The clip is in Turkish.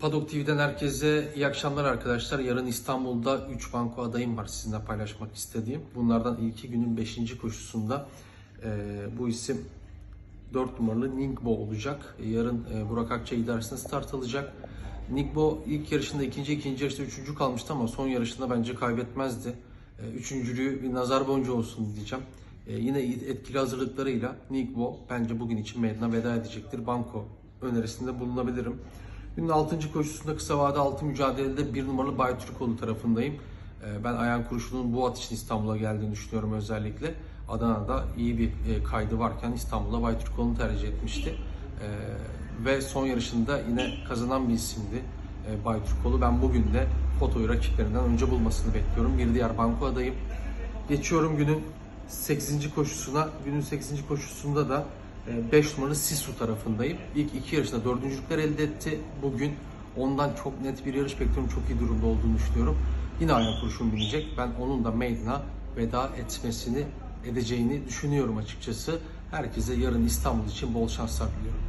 Padok TV'den herkese iyi akşamlar arkadaşlar. Yarın İstanbul'da 3 banko adayım var sizinle paylaşmak istediğim. Bunlardan ilki günün 5. koşusunda e, bu isim 4 numaralı Ningbo olacak. Yarın e, Burak Akçay idaresinde start alacak. Ningbo ilk yarışında ikinci, ikinci yarışta üçüncü kalmıştı ama son yarışında bence kaybetmezdi. E, Üçüncülüğü bir nazar boncuğu olsun diyeceğim. E, Yine etkili hazırlıklarıyla Ningbo bence bugün için meydana veda edecektir. Banko önerisinde bulunabilirim. Günün 6. koşusunda kısa vade 6 mücadelede 1 numaralı Bay Türkoğlu tarafındayım. Ee, Ben Ayhan Kuruşlu'nun bu at için İstanbul'a geldiğini düşünüyorum özellikle. Adana'da iyi bir e, kaydı varken İstanbul'da Bay Türkoğlu'nu tercih etmişti. Ee, Ve son yarışında yine kazanan bir isimdi e, Bay Türkoğlu. Ben bugün de fotoyu rakiplerinden önce bulmasını bekliyorum. Bir diğer banko adayım. Geçiyorum günün 8. koşusuna. Günün 8. koşusunda da 5 numaralı Sisu tarafındayım. İlk iki yarışta dördüncülükler elde etti. Bugün ondan çok net bir yarış bekliyorum. Çok iyi durumda olduğunu düşünüyorum. Yine ayağı kurşun binecek. Ben onun da meydana veda etmesini edeceğini düşünüyorum açıkçası. Herkese yarın İstanbul için bol şanslar diliyorum.